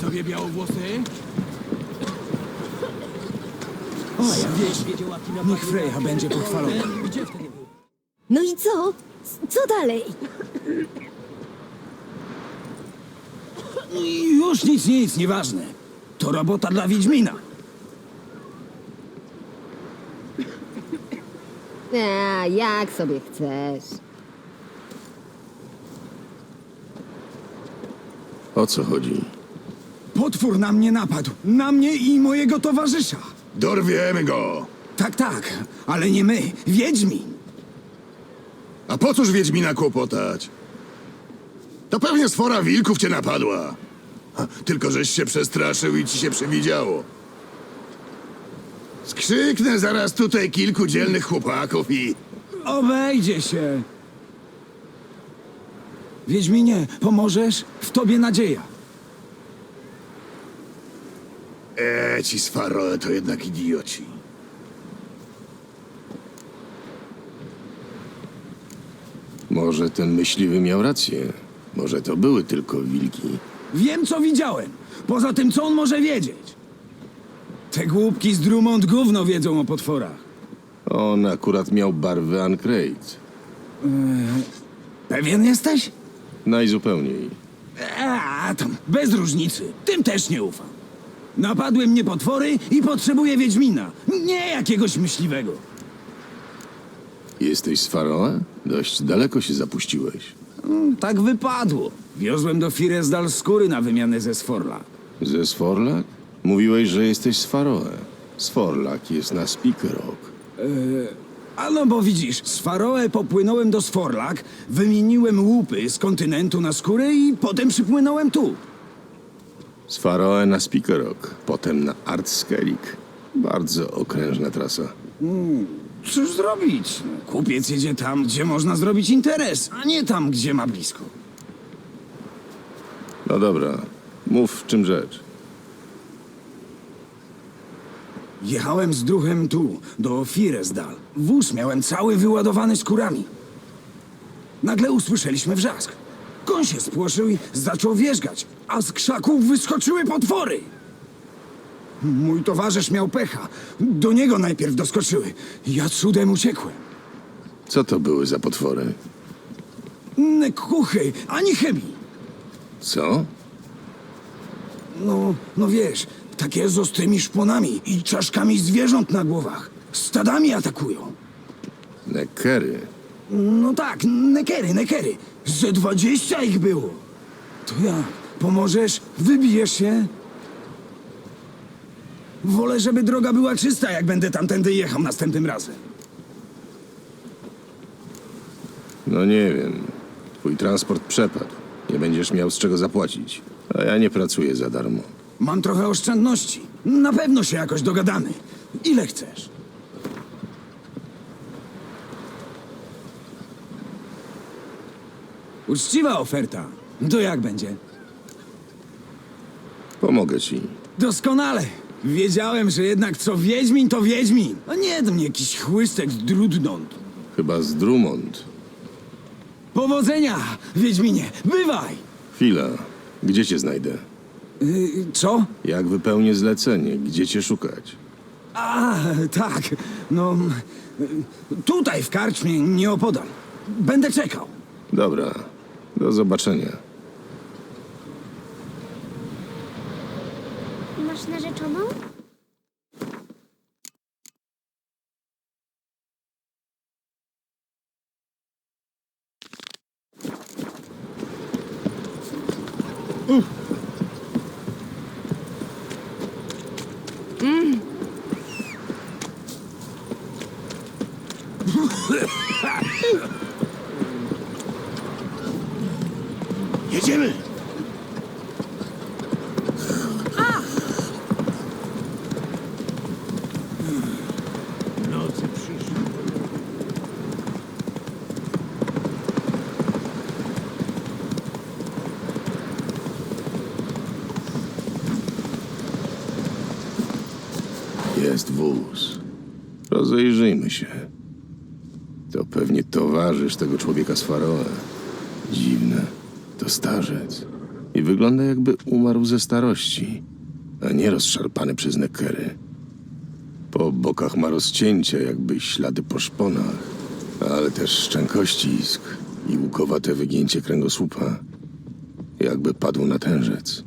sobie białowłosy. O, ja wiesz, niech Freya będzie pochwalona. No i co? Co dalej? Już nic, nic, nieważne. To robota dla Wiedźmina. A, jak sobie chcesz. O co chodzi? Potwór na mnie napadł. Na mnie i mojego towarzysza. Dorwiemy go! Tak, tak, ale nie my. Wiedźmin. A po cóż Wiedźmina kłopotać? To pewnie sfora wilków cię napadła. Ha, Tylko żeś się przestraszył i ci się przewidziało. Skrzyknę zaraz tutaj kilku dzielnych chłopaków i... Obejdzie się. Wiedźminie, pomożesz? W tobie nadzieja. E, ci z Faroe to jednak idioci. Może ten myśliwy miał rację. Może to były tylko wilki. Wiem, co widziałem. Poza tym, co on może wiedzieć? Te głupki z Drummond gówno wiedzą o potworach. On akurat miał barwę Ancrate. Pewien jesteś? Najzupełniej. A, tam, bez różnicy. Tym też nie ufam. Napadły mnie potwory i potrzebuję Wiedźmina. Nie jakiegoś myśliwego. Jesteś z Faroe? Dość daleko się zapuściłeś. Mm, Tak wypadło. Wiozłem do Firesdal skóry na wymianę ze Sforla. Ze Sforlak? Mówiłeś, że jesteś z Faroe. Sforlak jest na Speaker Rock. A no bo widzisz, z Faroe popłynąłem do Sforlak, wymieniłem łupy z kontynentu na skórę i potem przypłynąłem tu. Z Faroe na Speaker Rock, potem na Artskelik. Bardzo okrężna trasa. Cóż zrobić? Kupiec jedzie tam, gdzie można zrobić interes, a nie tam, gdzie ma blisko. No dobra, mów w czym rzecz. Jechałem z druhem tu, do Firesdal. Wóz miałem cały wyładowany skórami. Nagle usłyszeliśmy wrzask. Koń się spłoszył i zaczął wierzgać, a z krzaków wyskoczyły potwory. Mój towarzysz miał pecha. Do niego najpierw doskoczyły. Ja cudem uciekłem. Co to były za potwory? Ne kuchy, ani chemii. Co? No, no wiesz, takie z ostrymi szponami i czaszkami zwierząt na głowach. Stadami atakują. Nekery. No tak, nekery, nekery. Ze dwadzieścia ich było. To jak? Pomożesz? Wybijesz się? Wolę, żeby droga była czysta, jak będę tamtędy jechał następnym razem. No nie wiem. Twój transport przepadł. Nie będziesz miał z czego zapłacić. A ja nie pracuję za darmo. Mam trochę oszczędności. Na pewno się jakoś dogadamy. Ile chcesz? Uczciwa oferta. To jak będzie? Pomogę ci. Doskonale. Wiedziałem, że jednak co Wiedźmin, to Wiedźmin. A nie do mnie jakiś chłystek z Drudnąd. Chyba z Drummond. Powodzenia, Wiedźminie. Bywaj. Chwila. Gdzie cię znajdę? Yy, co? Jak wypełnię zlecenie? Gdzie cię szukać? A, tak. No, tutaj w karczmie nieopodal. Będę czekał. Dobra. Do zobaczenia. Masz narzeczoną? Wóz. Rozejrzyjmy się. To pewnie towarzysz tego człowieka z Faroe. Dziwne. To starzec. i wygląda jakby umarł ze starości, a nie rozszarpany przez nekery. Po bokach ma rozcięcia, jakby ślady po szponach, ale też szczękościsk i łukowate wygięcie kręgosłupa, jakby padł na tężec.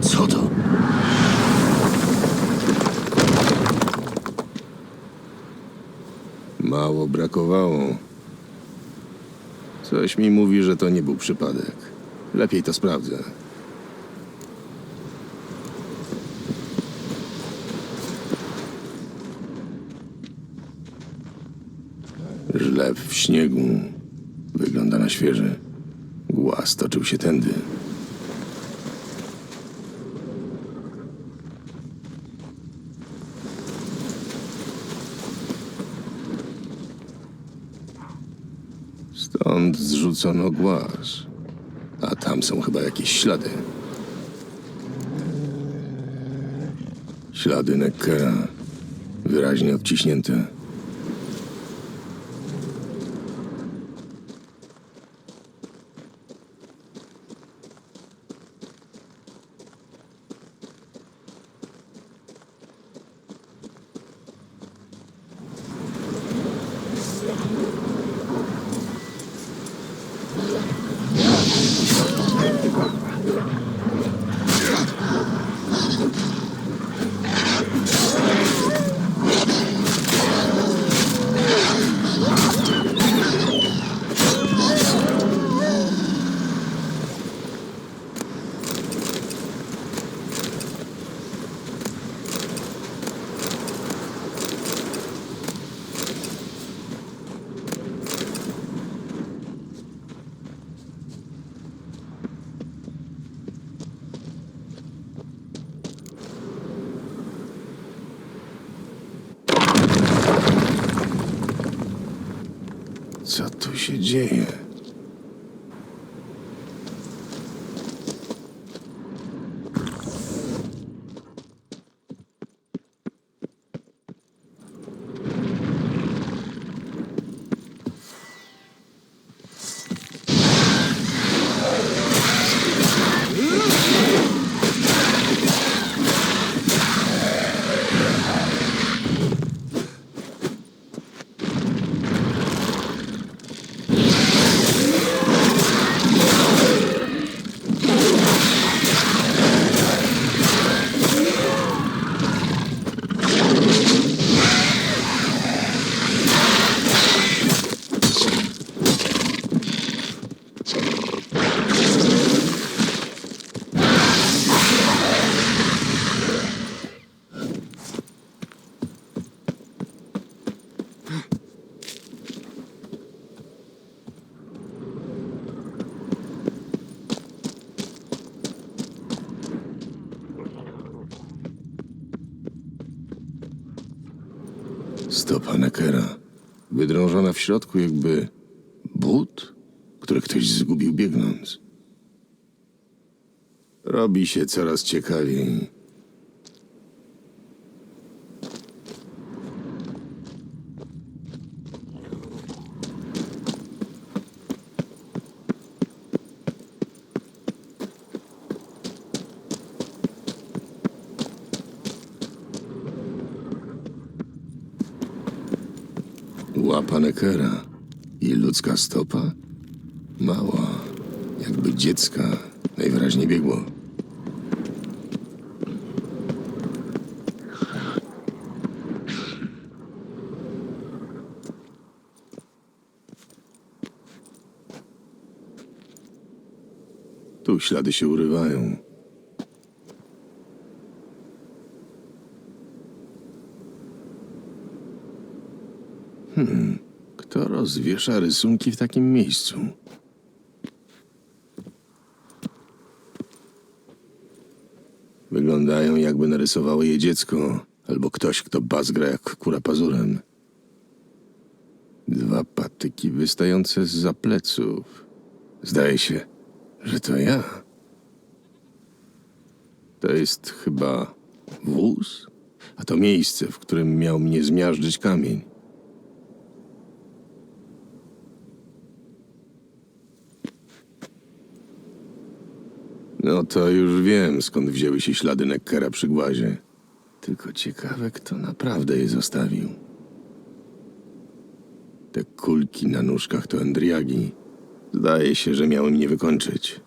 Co to? Mało brakowało. Coś mi mówi, że to nie był przypadek. Lepiej to sprawdzę. Żleb w śniegu. Wygląda na świeży. Głaz toczył się tędy. Stąd zrzucono głaz. A tam są chyba jakieś ślady. Ślady Neckera. Wyraźnie odciśnięte. Środku jakby but, który ktoś zgubił biegnąc. Robi się coraz ciekawiej. Łapa Neckera i ludzka stopa? Mała, jakby dziecka, najwyraźniej biegło. Tu ślady się urywają. Kto rozwiesza rysunki w takim miejscu? Wyglądają jakby narysowało je dziecko, albo ktoś, kto bazgra jak kura pazurem. Dwa patyki wystające z pleców. Zdaje się, że to ja. To jest chyba wóz? A to miejsce, w którym miał mnie zmiażdżyć kamień. No to już wiem, skąd wzięły się ślady Neckera przy głazie. Tylko ciekawe, kto naprawdę je zostawił. Te kulki na nóżkach to Endriagi. Zdaje się, że miały mnie wykończyć.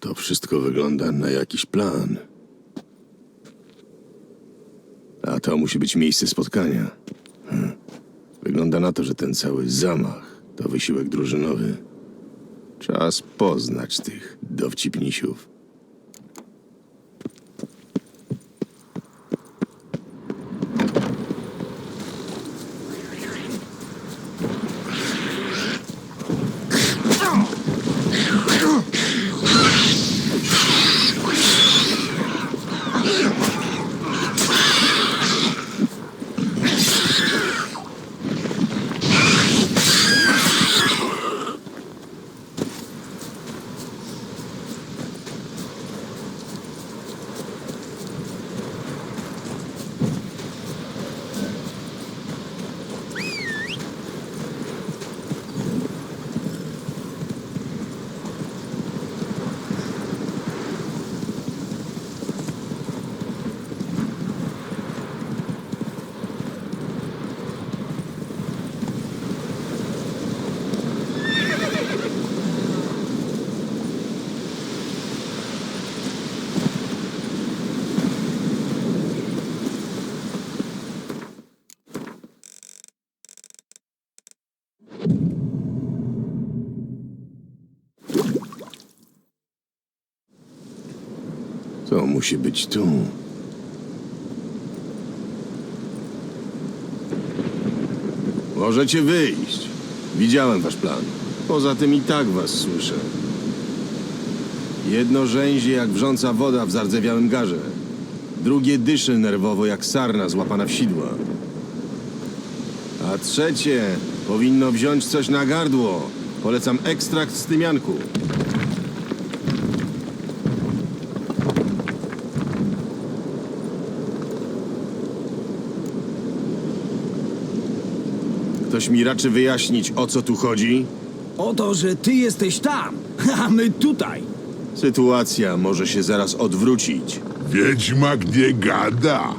To wszystko wygląda na jakiś plan. A to musi być miejsce spotkania. Hm. Wygląda na to, że ten cały zamach to wysiłek drużynowy. Czas poznać tych dowcipnisiów. To musi być tu. Możecie wyjść. Widziałem wasz plan. Poza tym i tak was słyszę. Jedno rzęzie jak wrząca woda w zardzewiałym garze. Drugie dyszy nerwowo jak sarna złapana w sidła. A trzecie powinno wziąć coś na gardło. Polecam ekstrakt z tymianku. Ktoś mi raczy wyjaśnić, o co tu chodzi? O to, że ty jesteś tam, a my tutaj. Sytuacja może się zaraz odwrócić. Wiedźmak nie gada,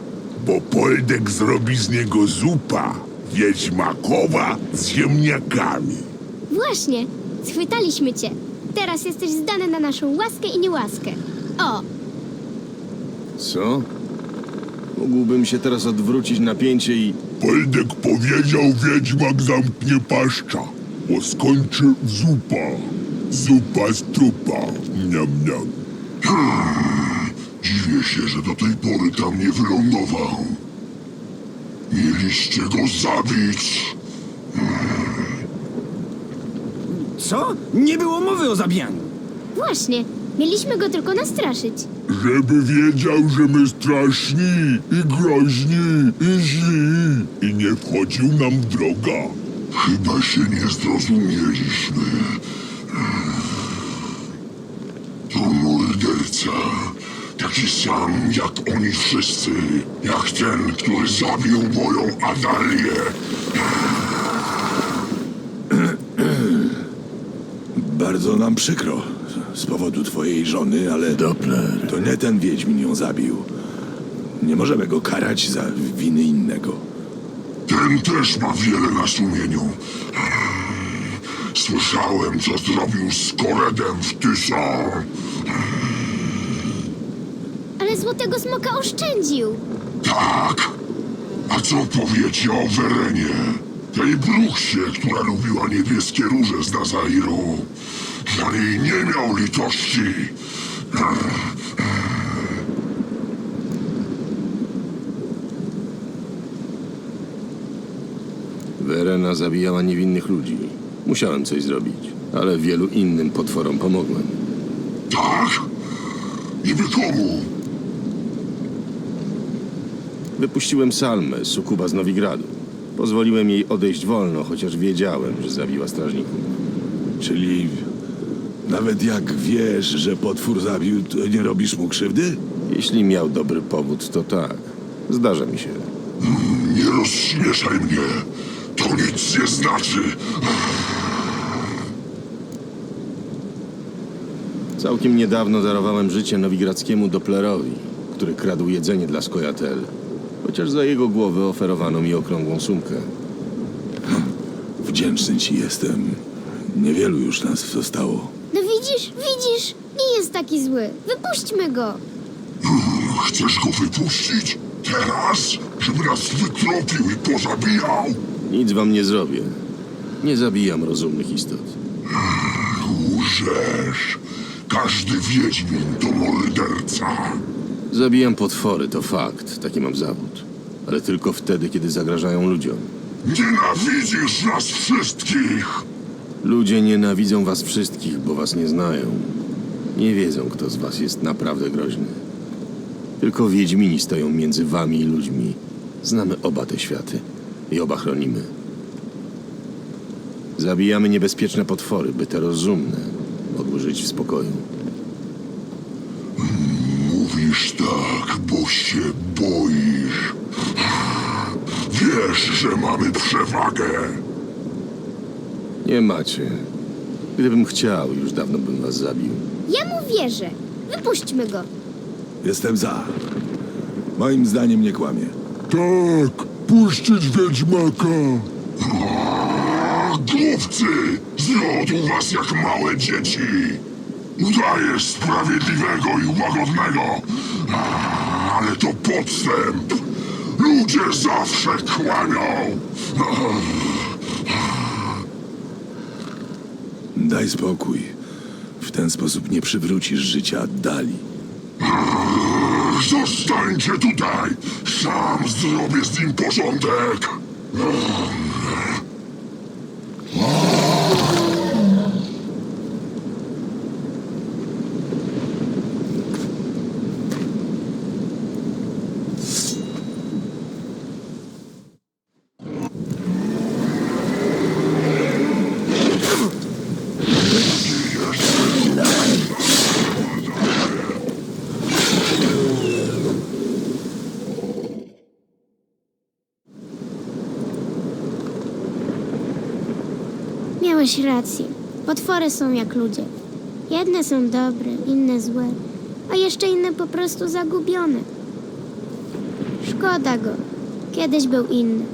bo Poldek zrobi z niego zupa wiedźmakowa z ziemniakami. Właśnie, schwytaliśmy cię. Teraz jesteś zdany na naszą łaskę i niełaskę. O, Co? Mógłbym się teraz odwrócić napięcie i... Poldek powiedział, wiedźmak zamknie paszcza, bo skończy zupa. Zupa z trupa. Niam, niam. Dziwię się, że do tej pory tam nie wylądował. Mieliście go zabić. Co? Nie było mowy o zabijaniu. właśnie, mieliśmy go tylko nastraszyć. Żeby wiedział, że my straszni i groźni i źli i nie wchodził nam w droga. Chyba się nie zrozumieliśmy. To morderca. Taki sam jak oni wszyscy. Jak ten, który zabił moją Adalię. Bardzo nam przykro z powodu twojej żony, ale Doppler. to nie ten Wiedźmin ją zabił. Nie możemy go karać za winy innego. Ten też ma wiele na sumieniu. Słyszałem, co zrobił z Koredem w Tyson. Ale złotego smoka oszczędził. Tak. A co powiecie o Werenie? Tej bruchsie, która lubiła niebieskie róże z Nazairu. Niej nie miał litości. Verena zabijała niewinnych ludzi. Musiałem coś zrobić, ale wielu innym potworom pomogłem. Tak? Niby komu? Wypuściłem Salmę, sukuba z Nowigradu. Pozwoliłem jej odejść wolno, chociaż wiedziałem, że zabiła strażników. Czyli nawet jak wiesz, że potwór zabił, to nie robisz mu krzywdy? Jeśli miał dobry powód, to tak. Zdarza mi się. Nie rozśmieszaj mnie. To nic nie znaczy. Całkiem niedawno darowałem życie nowigradzkiemu Dopplerowi, który kradł jedzenie dla Skojatel. Chociaż za jego głowę oferowano mi okrągłą sumkę. Wdzięczny ci jestem. Niewielu już nas zostało. Widzisz, widzisz, nie jest taki zły. Wypuśćmy go. Chcesz go wypuścić? Teraz? Żeby nas wytropił i pozabijał? Nic wam nie zrobię. Nie zabijam rozumnych istot. Łżesz. Każdy wiedźmin to morderca. Zabijam potwory, to fakt. Taki mam zawód. Ale tylko wtedy, kiedy zagrażają ludziom. Nienawidzisz nas wszystkich. Ludzie nienawidzą was wszystkich, bo was nie znają. Nie wiedzą, kto z was jest naprawdę groźny. Tylko wiedźmini stoją między wami i ludźmi. Znamy oba te światy i oba chronimy. Zabijamy niebezpieczne potwory, by te rozumne mogły żyć w spokoju. Mówisz tak, bo się boisz. Wiesz, że mamy przewagę. Nie macie. Gdybym chciał, już dawno bym was zabił. Ja mu wierzę. Wypuśćmy go. Jestem za. Moim zdaniem nie kłamie. Tak, puścić Wiedźmaka. Głupcy! Zjadł was jak małe dzieci. Udajesz sprawiedliwego i łagodnego. Ale to podstęp. Ludzie zawsze kłamią. Daj spokój. W ten sposób nie przywrócisz życia Dali. Zostańcie tutaj. Sam zrobię z nim porządek. Miałeś rację. Potwory są jak ludzie. Jedne są dobre, inne złe, a jeszcze inne po prostu zagubione. Szkoda go. Kiedyś był inny.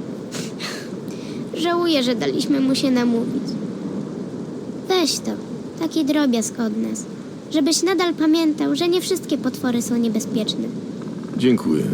Żałuję, że daliśmy mu się namówić. Weź to, taki drobiazg od nas. Żebyś nadal pamiętał, że nie wszystkie potwory są niebezpieczne. Dziękuję.